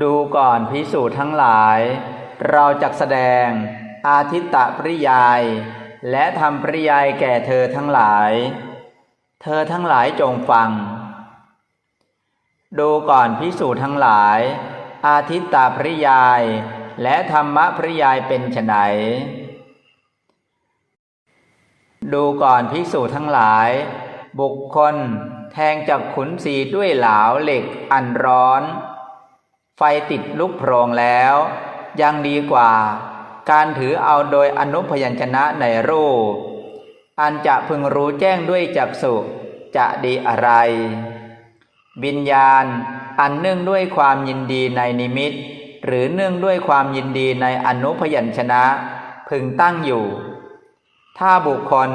ดูก่อนพิสูจน์ทั้งหลาย เราจักแสดงอาทิตตปริยาย และทำปริยายแก่เธอทั้งหลาย เธอทั้งหลายจงฟัง ดูก่อนพิสูจน์ทั้งหลาย อาทิตตปริยาย และธรรมปริยายเป็นไฉนดูก่อนภิกษุทั้งหลาย บุคคลแทงจากขุนสีด้วยเหลาเหล็กอันร้อน ไฟติดลุกโพรงแล้ว ยังดีกว่า การถือเอาโดยอนุพยัญชนะในรูป อันจะพึงรู้แจ้งด้วยจักสุจะดีอะไร วิญญาณอันเนื่องด้วยความยินดีในนิมิต หรือเนื่องด้วยความยินดีในอนุพยัญชนะ พึงตั้งอยู่ ถ้าบุคคล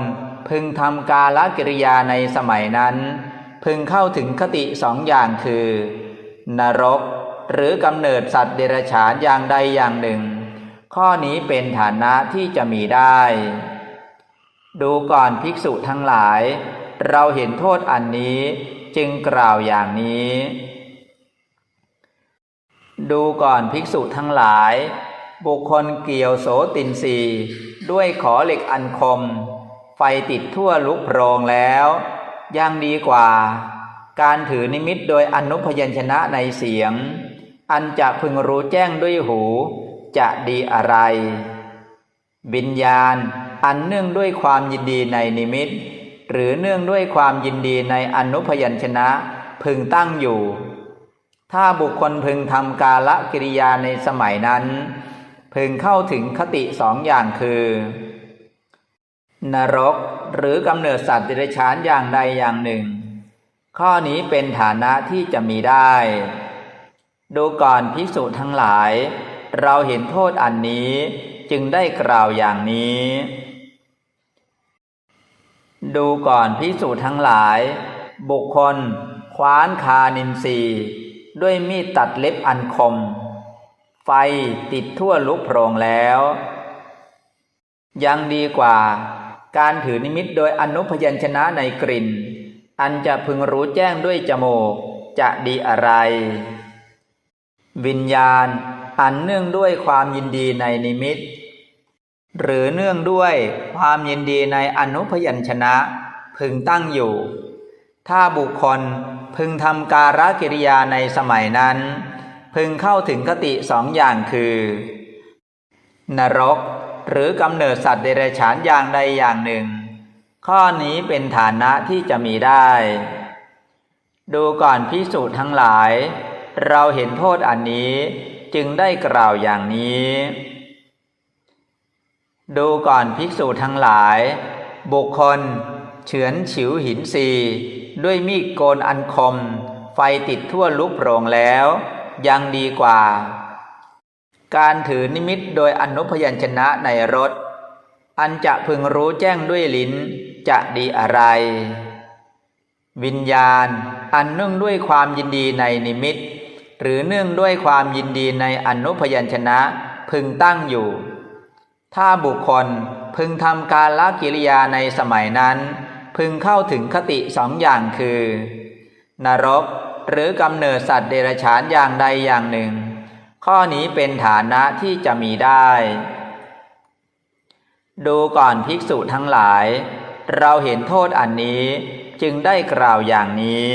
พึงทำกาลกิริยาในสมัยนั้น พึงเข้าถึงคติสองอย่างคือ นรก หรือกำเนิดสัตว์เดรัจฉานอย่างใดอย่างหนึ่ง ข้อนี้เป็นฐานะที่จะมีได้ ดูก่อนภิกษุทั้งหลาย เราเห็นโทษอันนี้จึงกล่าวอย่างนี้ ดูก่อนภิกษุทั้งหลาย บุคคลเกี่ยวโสตินสีด้วยขอเหล็กอันคม ไฟติดทั่วลุกโพรงแล้วยังดีกว่า การถือนิมิตโดยอนุพยัญชนะในเสียง อันจะพึงรู้แจ้งด้วยหู จะดีอะไร วิญญาณ อันเนื่องด้วยความยินดีในนิมิต หรือเนื่องด้วยความยินดีในอนุพยัญชนะ พึงตั้งอยู่ ถ้าบุคคลพึงทำกาละกิริยาในสมัยนั้น พึงเข้าถึงคติสองอย่างคือ นรกหรือกำเนิดสัตว์เดรัจฉานอย่างใดอย่างหนึ่ง ข้อนี้เป็นฐานะที่จะมีได้ ดูก่อนภิกษุทั้งหลาย เราเห็นโทษอันนี้จึงได้กล่าวอย่างนี้ ดูก่อนภิกษุทั้งหลาย บุคคล คว้านคานินทรีด้วยมีดตัดเล็บอันคม ไฟติดทั่วลุกโพรงแล้ว ยังดีกว่า การถือนิมิตโดยอนุพยัญชนะในกลิ่น อันจะพึงรู้แจ้งด้วยจมูกจะดีอะไร วิญญาณ อันเนื่องด้วยความยินดีในนิมิต หรือเนื่องด้วยความยินดีในอนุพยัญชนะ พึงตั้งอยู่ ถ้าบุคคลพึงทำการกิริยาในสมัยนั้น พึงเข้าถึงคติสองอย่างคือ นรกหรือกำเนิดสัตว์เดรัจฉานอย่างใดอย่างหนึ่ง ข้อนี้เป็นฐานะที่จะมีได้ ดูก่อนพิสูจน์ทั้งหลาย เราเห็นโทษอันนี้จึงได้กล่าวอย่างนี้ ดูก่อนภิกษุทั้งหลาย บุคคล เฉือนฉิวหินสีด้วยมีดโกนอันคม ไฟติดทั่วลุกโปร่งแล้ว ยังดีกว่า การถือนิมิตโดยอนุพยัญชนะในรถ อันจะพึงรู้แจ้งด้วยลิ้นจะดีอะไร วิญญาณอันเนื่องด้วยความยินดีในนิมิต หรือเนื่องด้วยความยินดีในอนุพยัญชนะพึงตั้งอยู่ ถ้าบุคคลพึงทำการละกิริยาในสมัยนั้น พึงเข้าถึงคติสองอย่างคือ นรกหรือกำเนิดสัตว์เดรัจฉานอย่างใดอย่างหนึ่ง ข้อนี้เป็นฐานะที่จะมีได้ ดูก่อนภิกษุทั้งหลาย เราเห็นโทษอันนี้จึงได้กล่าวอย่างนี้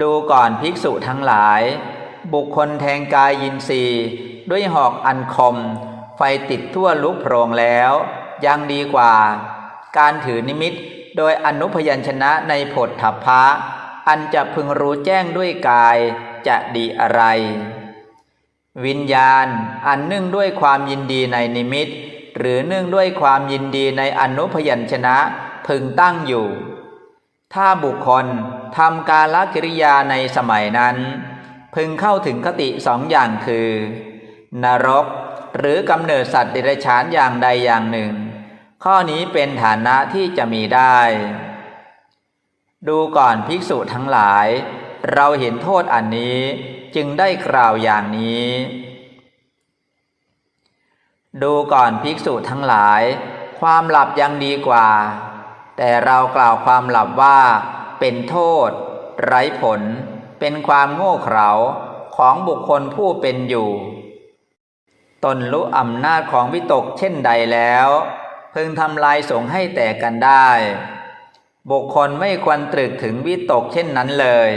ดูก่อนภิกษุทั้งหลาย บุคคลแทงกายยินรีด้วยหอกอันคม ไฟติดทั่วลุกโพรงแล้ว ยังดีกว่า การถือนิมิตโดยอนุพยัญชนะในผลถัพพะอันจะพึงรู้แจ้งด้วยกายจะดีอะไร วิญญาณอันเนื่องด้วยความยินดีในนิมิต หรือเนื่องด้วยความยินดีในอนุพยัญชนะพึงตั้งอยู่ ถ้าบุคคลทำกาลกิริยาในสมัยนั้น พึงเข้าถึงคติสองอย่างคือ นรกหรือกำเนิดสัตว์เดรัจฉานอย่างใดอย่างหนึ่ง ข้อนี้เป็นฐานะที่จะมีได้ ดูก่อนภิกษุทั้งหลาย เราเห็นโทษอันนี้จึงได้กล่าวอย่างนี้ ดูก่อนภิกษุทั้งหลาย ความหลับยังดีกว่า แต่เรากล่าวความหลับว่า เป็นโทษ ไร้ผล เป็นความโง่เขลาของบุคคลผู้เป็นอยู่ ตนรู้อำนาจของวิตกเช่นใดแล้ว พึงทำลายสงให้แตกกันได้ บุคคลไม่ควรตรึกถึงวิตกเช่นนั้นเลย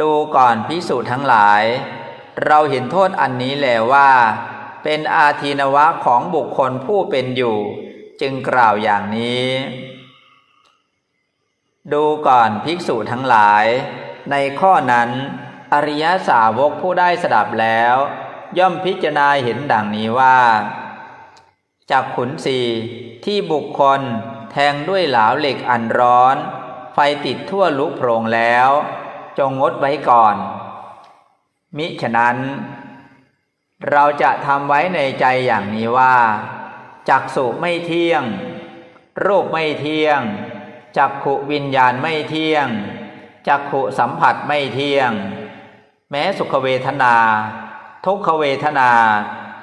ดูก่อนพิสูจน์ทั้งหลาย เราเห็นโทษอันนี้แล้วว่า เป็นอาทีนวะของบุคคลผู้เป็นอยู่ จึงกล่าวอย่างนี้ ดูก่อนภิกษุทั้งหลาย ในข้อนั้น อริยสาวกผู้ได้สดับแล้ว ย่อมพิจารณาเห็นดังนี้ว่าจากขุนสีที่บุคคลแทงด้วยเหลาเหล็กอันร้อน ไฟติดทั่วลุกโพรงแล้ว จงงดไว้ก่อน มิฉะนั้น เราจะทำไว้ในใจอย่างนี้ว่า จักสุไม่เที่ยง รูปไม่เที่ยง จักขุวิญญาณไม่เที่ยง จักขุสัมผัสไม่เที่ยง แม้สุขเวทนา ทุกขเวทนา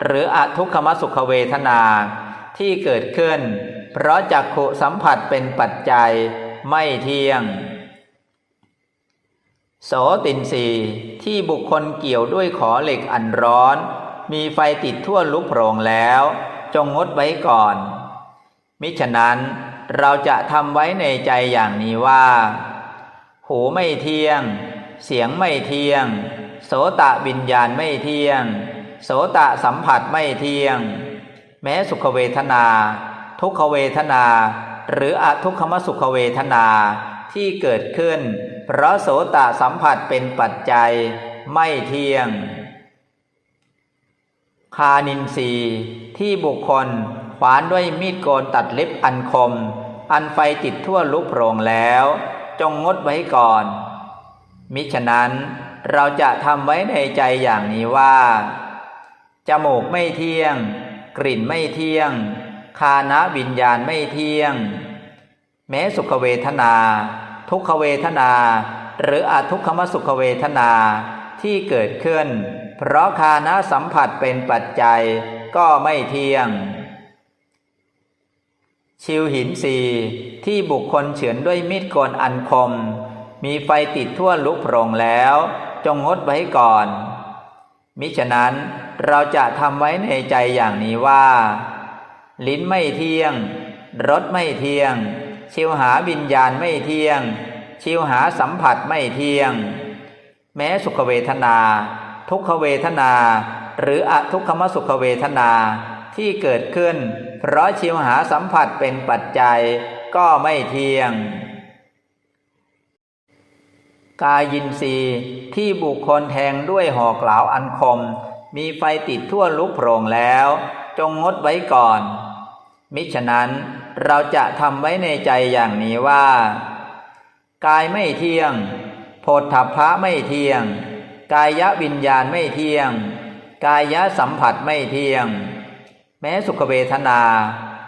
หรืออทุกขมสุขเวทนาที่เกิดขึ้น เพราะจักขุสัมผัสเป็นปัจจัยไม่เที่ยง โสตินสีที่บุคคลเกี่ยวด้วยขอเหล็กอันร้อน มีไฟติดทั่วลุกโพรงแล้ว จงงดไว้ก่อน มิฉะนั้นเราจะทำไว้ในใจอย่างนี้ว่า หูไม่เที่ยง เสียงไม่เที่ยง โสตะวิญญาณไม่เที่ยง โสตะสัมผัสไม่เที่ยง แม้สุขเวทนา ทุกขเวทนา หรืออทุกขมสุขเวทนาที่เกิดขึ้น เพราะโสตะสัมผัสเป็นปัจจัยไม่เที่ยง คานินสีที่บุคคลขวานด้วยมีดโกนตัดเล็บอันคม อันไฟติดทั่วลุกโพรงแล้ว จงงดไว้ก่อน มิฉะนั้นเราจะทำไว้ในใจอย่างนี้ว่าจมูกไม่เที่ยง กลิ่นไม่เที่ยง คานะวิญญาณไม่เที่ยง แม้สุขเวทนา ทุกขเวทนา หรืออทุกขมสุขเวทนา ที่เกิดขึ้น เพราะคานะสัมผัสเป็นปัจจัยก็ไม่เที่ยง ชิวหินสีที่บุคคลเฉือนด้วยมีดโกนอันคม มีไฟติดทั่วลุกโพรงแล้ว จงงดไว้ก่อน มิฉะนั้นเราจะทำไว้ในใจอย่างนี้ว่า ลิ้นไม่เที่ยง รสไม่เที่ยง ชิวหาวิญญาณไม่เที่ยง ชิวหาสัมผัสไม่เที่ยง แม้สุขเวทนา ทุกขเวทนา หรืออทุกขมสุขเวทนาที่เกิดขึ้น เพราะชิวหาสัมผัสเป็นปัจจัยก็ไม่เที่ยง กายินรีที่บุคคลแทงด้วยหอกเหลาอันคม มีไฟติดทั่วลุกโพรงแล้ว จงงดไว้ก่อน มิฉะนั้นเราจะทำไว้ในใจอย่างนี้ว่า กายไม่เที่ยง โพธพะไม่เที่ยง กายวิญญาณไม่เที่ยง กายสัมผัสไม่เที่ยง แม้สุขเวทนา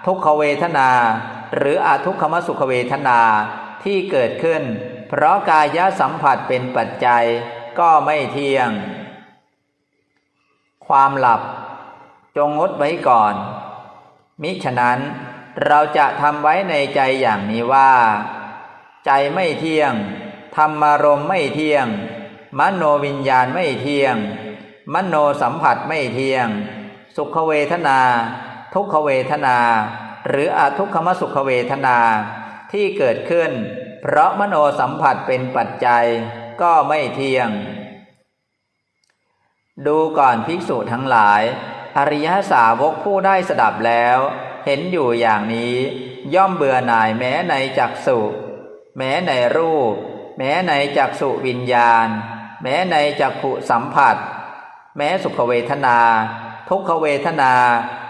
ทุกขเวทนา หรืออทุกขมสุขเวทนาที่เกิดขึ้น เพราะกายสัมผัสเป็นปัจจัยก็ไม่เที่ยง ความหลับจงงดไว้ก่อน มิฉะนั้นเราจะทำไว้ในใจอย่างนี้ว่า ใจไม่เที่ยง ธรรมารมณ์ไม่เที่ยง มโนวิญญาณไม่เที่ยง มโนสัมผัสไม่เที่ยง สุขเวทนา ทุกขเวทนา หรืออทุกขมสุขเวทนาที่เกิดขึ้น เพราะมโนสัมผัสเป็นปัจจัยก็ไม่เที่ยง ดูก่อนภิกษุทั้งหลาย อริยสาวกผู้ได้สดับแล้ว เห็นอยู่อย่างนี้ ย่อมเบื่อหน่ายแม้ในจักสุ แม้ในรูป แม้ในจักสุวิญญาณ แม้ในจักขุสัมผัส แม้สุขเวทนา ทุกขเวทนา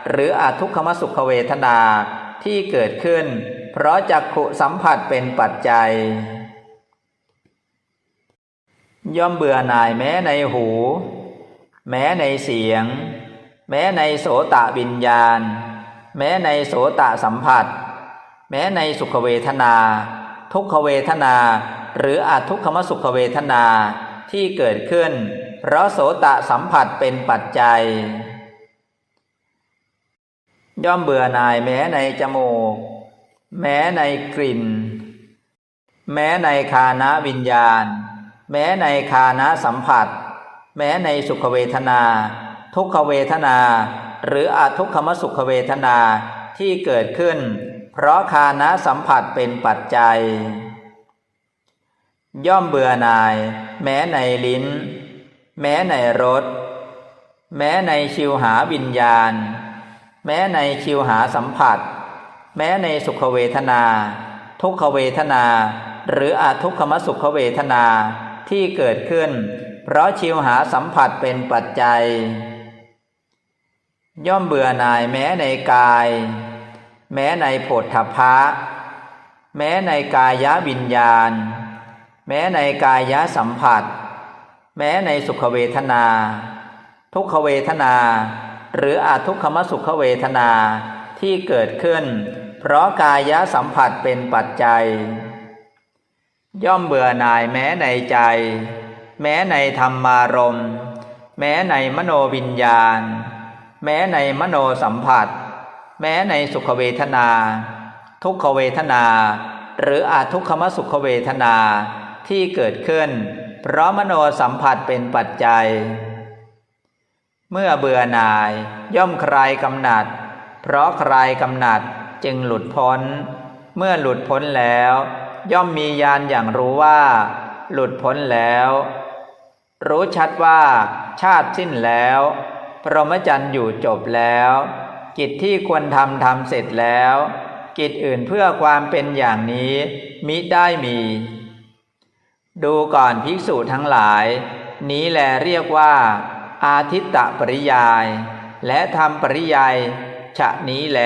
หรืออทุกขมสุขเวทนาที่เกิดขึ้น เพราะจักขุสัมผัสเป็นปัจจัย ย่อมเบื่อหน่ายแม้ในหู แม้ในเสียง แม้ในโสตะวิญญาณ แม้ในโสตะสัมผัส แม้ในสุขเวทนา ทุกขเวทนา หรืออทุกขมสุขเวทนาที่เกิดขึ้น เพราะโสตะสัมผัสเป็นปัจจัย ย่อมเบื่อหน่ายแม้ในจมูก แม้ในกลิ่น แม้ในคานะวิญญาณ แม้ในคานะสัมผัส แม้ในสุขเวทนา ทุกขเวทนา หรืออาทุกขมสุขเวทนาที่เกิดขึ้น เพราะคานะสัมผัสเป็นปัจจัย ย่อมเบื่อหน่าย แม้ในลิ้น แม้ในรสแม้ในชิวหาวิญญาณ แม้ในชิวหาสัมผัส แม้ในสุขเวทนา ทุกขเวทนา หรืออาทุกขมสุขเวทนาที่เกิดขึ้น เพราะชิวหาสัมผัสเป็นปัจจัย ย่อมเบื่อหน่ายแม้ในกาย แม้ในโผฏฐัพพะ แม้ในกายวิญญาณ แม้ในกายะสัมผัส แม้ในสุขเวทนา ทุกขเวทนา หรืออาทุกขมสุขเวทนาที่เกิดขึ้น เพราะกายะสัมผัสเป็นปัจจัย ย่อมเบื่อหน่ายแม้ในใจ แม้ในธรรมารมณ์แม้ในมโนวิญญาณ แม้ในมโนสัมผัส แม้ในสุขเวทนา ทุกขเวทนา หรืออาทุกขมสุขเวทนา ที่เกิดขึ้น เพราะมโนสัมผัสเป็นปัจจัย เมื่อเบื่อหน่ายย่อมคลายกำหนัด เพราะคลายกำหนัดจึงหลุดพ้น เมื่อหลุดพ้นแล้ว ย่อมมีญาณอย่างรู้ว่า หลุดพ้นแล้ว รู้ชัดว่า ชาติสิ้นแล้วพรหมจรรย์อยู่จบแล้ว กิจที่ควรทำทำเสร็จแล้ว กิจอื่นเพื่อความเป็นอย่างนี้มิได้มี ดูก่อนภิกษุทั้งหลาย นี้แลเรียกว่า อาทิตตปริยาย และทำปริยายฉะนี้แล